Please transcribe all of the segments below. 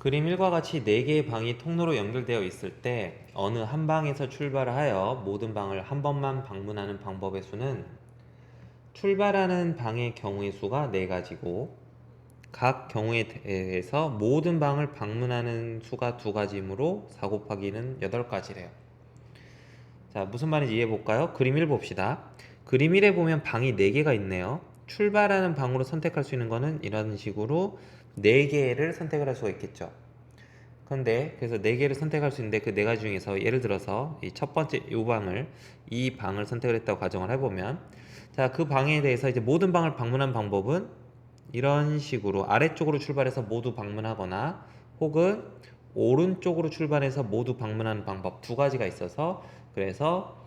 그림 1과 같이 4개의 방이 통로로 연결되어 있을 때 어느 한 방에서 출발을 하여 모든 방을 한 번만 방문하는 방법의 수는 출발하는 방의 경우의 수가 4가지고 각 경우에 대해서 모든 방을 방문하는 수가 2가지이므로 4 곱하기는 8가지래요. 자, 무슨 말인지 이해해 볼까요? 그림 1 봅시다. 그림 1에 보면 방이 4개가 있네요. 출발하는 방으로 선택할 수 있는 거는 이런 식으로 4개를 선택을 할 수가 있겠죠. 근데 그래서 4개를 선택할 수 있는데 그 4가지 중에서 예를 들어서 이 첫 번째 이 방을 이 방을 선택을 했다고 가정을 해보면 자, 그 방에 대해서 이제 모든 방을 방문한 방법은 이런 식으로 아래쪽으로 출발해서 모두 방문하거나 혹은 오른쪽으로 출발해서 모두 방문하는 방법 두 가지가 있어서 그래서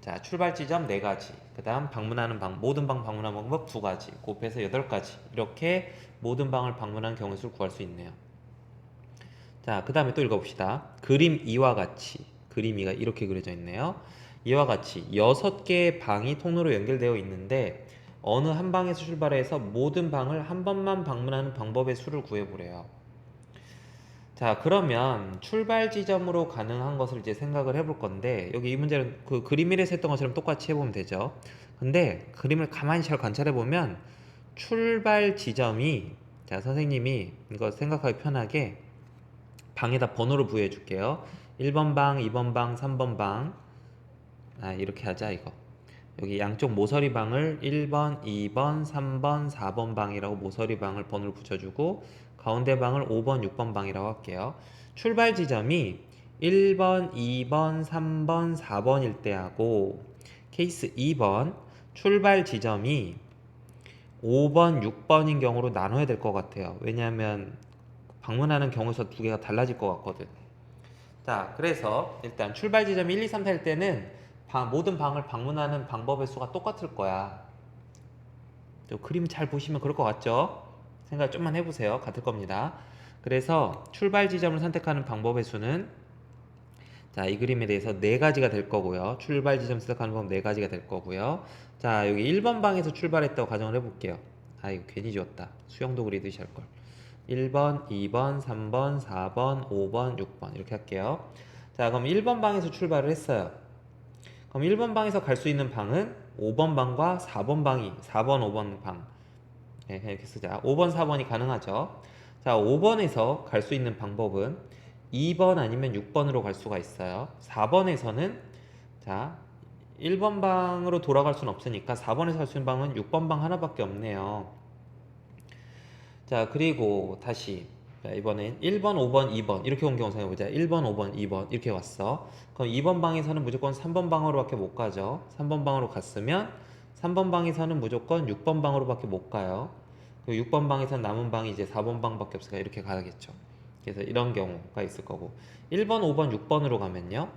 자 출발 지점 네 가지 그다음 방문하는 방 모든 방 방문하는 방법 두 가지 곱해서 여덟 가지 이렇게 모든 방을 방문한 경우 수를 구할 수 있네요. 자 그다음에 또 읽어 봅시다. 그림 2와 같이 그림 2가 이렇게 그려져 있네요. 이와 같이 여섯 개의 방이 통로로 연결되어 있는데 어느 한 방에서 출발해서 모든 방을 한 번만 방문하는 방법의 수를 구해 보래요. 자, 그러면 출발 지점으로 가능한 것을 이제 생각을 해볼 건데, 여기 이 문제는 그 그림 1에서 했던 것처럼 똑같이 해보면 되죠. 근데 그림을 가만히 잘 관찰해보면, 출발 지점이, 자, 선생님이 이거 생각하기 편하게 방에다 번호를 부여해 줄게요. 1번 방, 2번 방, 3번 방. 아, 이렇게 하자, 이거. 여기 양쪽 모서리 방을 1번, 2번, 3번, 4번 방이라고 모서리 방을 번호를 붙여주고 가운데 방을 5번, 6번 방이라고 할게요. 출발 지점이 1번, 2번, 3번, 4번일 때하고 케이스 2번 출발 지점이 5번, 6번인 경우로 나눠야 될 것 같아요. 왜냐하면 방문하는 경우에서 두 개가 달라질 것 같거든. 자, 그래서 일단 출발 지점 1, 2, 3, 4일 때는 방- 모든 방을 방문하는 방법의 수가 똑같을 거야. 또 그림 잘 보시면 그럴 것 같죠? 생각 좀만 해보세요. 같을 겁니다. 그래서 출발 지점을 선택하는 방법의 수는 자, 이 그림에 대해서 네 가지가 될 거고요. 출발 지점 선택하는 방법 네 가지가 될 거고요. 자, 여기 1번 방에서 출발했다고 가정을 해볼게요. 아, 이거 괜히 지웠다. 수영도 그리듯이 할 걸. 1번, 2번, 3번, 4번, 5번, 6번 이렇게 할게요. 자, 그럼 1번 방에서 출발을 했어요. 그럼 1번 방에서 갈 수 있는 방은 5번 방과 4번 방이 4번, 5번 방. 네, 이렇게 쓰자. 5번, 4번이 가능하죠. 자, 5번에서 갈 수 있는 방법은 2번 아니면 6번으로 갈 수가 있어요. 4번에서는 자, 1번 방으로 돌아갈 수는 없으니까 4번에서 갈 수 있는 방은 6번 방 하나밖에 없네요. 자, 그리고 다시 자, 이번엔 1번, 5번, 2번 이렇게 온 경우 생각해보자. 1번, 5번, 2번 이렇게 왔어. 그럼 2번 방에서는 무조건 3번 방으로밖에 못 가죠. 3번 방으로 갔으면 3번 방에서는 무조건 6번 방으로밖에 못 가요. 그 6번 방에서는 남은 방이 이제 4번 방밖에 없으니까 이렇게 가야겠죠. 그래서 이런 경우가 있을 거고 1번, 5번, 6번으로 가면요.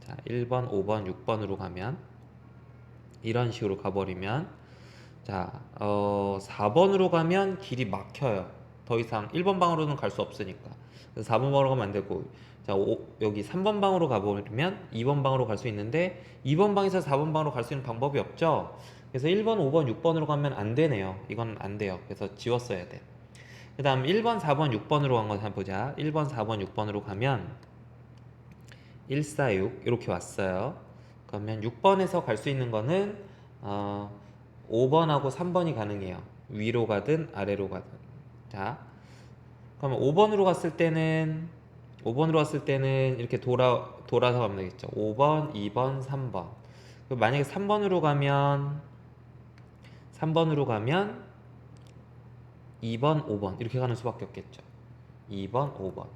자, 1번, 5번, 6번으로 가면 이런 식으로 가버리면 자, 어, 4번으로 가면 길이 막혀요. 더 이상 1번 방으로는 갈 수 없으니까. 그래서 4번 방으로 가면 안 되고, 자, 오, 여기 3번 방으로 가버리면 2번 방으로 갈 수 있는데, 2번 방에서 4번 방으로 갈 수 있는 방법이 없죠? 그래서 1번, 5번, 6번으로 가면 안 되네요. 이건 안 돼요. 그래서 지웠어야 돼. 그 다음 1번, 4번, 6번으로 간 거 한번 보자. 1번, 4번, 6번으로 가면 1, 4, 6 이렇게 왔어요. 그러면 6번에서 갈 수 있는 거는 어, 5번하고 3번이 가능해요. 위로 가든 아래로 가든. 자, 그러면 5번으로 갔을 때는 5번으로 갔을 때는 이렇게 돌아 돌아서 가면 되겠죠. 5번, 2번, 3번. 그리고 만약에 3번으로 가면 3번으로 가면 2번, 5번 이렇게 가는 수밖에 없겠죠. 2번, 5번.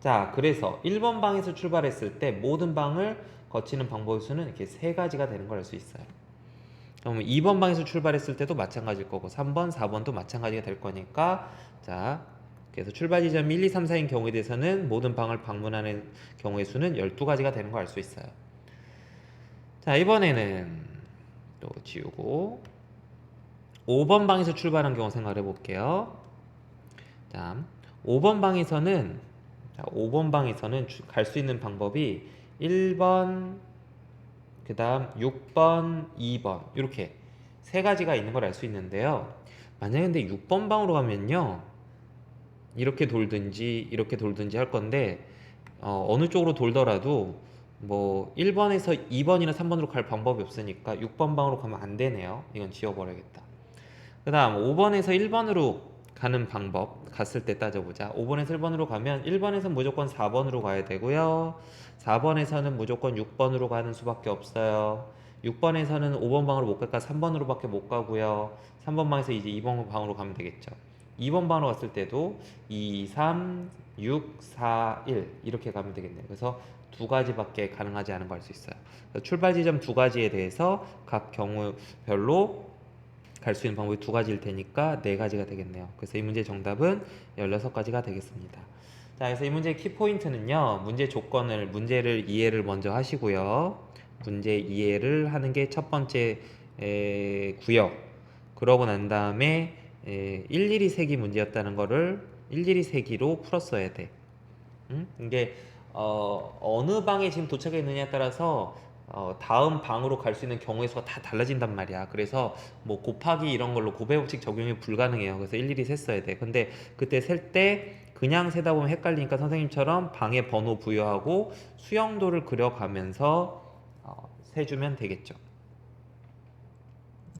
자, 그래서 1번 방에서 출발했을 때 모든 방을 거치는 방법의 수는 이렇게 세 가지가 되는 걸 알 수 있어요. 그러면 2번 방에서 출발했을 때도 마찬가지일 거고 3번, 4번도 마찬가지가 될 거니까 자 그래서 출발 지점 1, 2, 3, 4인 경우에 대해서는 모든 방을 방문하는 경우의 수는 12가지가 되는 걸 알 수 있어요. 자 이번에는 또 지우고 5번 방에서 출발한 경우 생각해 볼게요. 자 5번 방에서는 자, 5번 방에서는 갈 수 있는 방법이 1번 그 다음 6번, 2번 이렇게 세 가지가 있는 걸 알 수 있는데요. 만약에 근데 6번 방으로 가면요. 이렇게 돌든지 이렇게 돌든지 할 건데 어, 어느 쪽으로 돌더라도 뭐 1번에서 2번이나 3번으로 갈 방법이 없으니까 6번 방으로 가면 안 되네요. 이건 지워버려야겠다. 그 다음 5번에서 1번으로 가는 방법 갔을 때 따져보자. 5번에서 1번으로 가면 1번에서 무조건 4번으로 가야 되고요. 4번에서는 무조건 6번으로 가는 수밖에 없어요. 6번에서는 5번 방으로 못 갈까 3번으로 밖에 못 가고요. 3번 방에서 이제 2번 방으로 가면 되겠죠. 2번 방으로 갔을 때도 2, 3, 6, 4, 1 이렇게 가면 되겠네요. 그래서 두 가지밖에 가능하지 않은 걸 알 수 있어요. 출발 지점 두 가지에 대해서 각 경우별로 갈 수 있는 방법이 두 가지일 테니까 네 가지가 되겠네요. 그래서 이 문제 정답은 16가지가 되겠습니다. 자, 그래서 이 문제의 키포인트는요. 문제 조건을 문제를 이해를 먼저 하시고요. 문제 이해를 하는 게 첫 번째 에, 구역. 그러고 난 다음에 에, 일일이 세기 문제였다는 거를 일일이 세기로 풀었어야 돼. 음? 이게 어, 어느 방에 지금 도착해 있느냐에 따라서 어, 다음 방으로 갈 수 있는 경우의 수가 다 달라진단 말이야. 그래서 뭐 곱하기 이런 걸로 곱해 법칙 적용이 불가능해요. 그래서 일일이 셌어야 돼. 근데 그때 셀 때 그냥 세다 보면 헷갈리니까 선생님처럼 방에 번호 부여하고 수영도를 그려가면서 어, 세주면 되겠죠.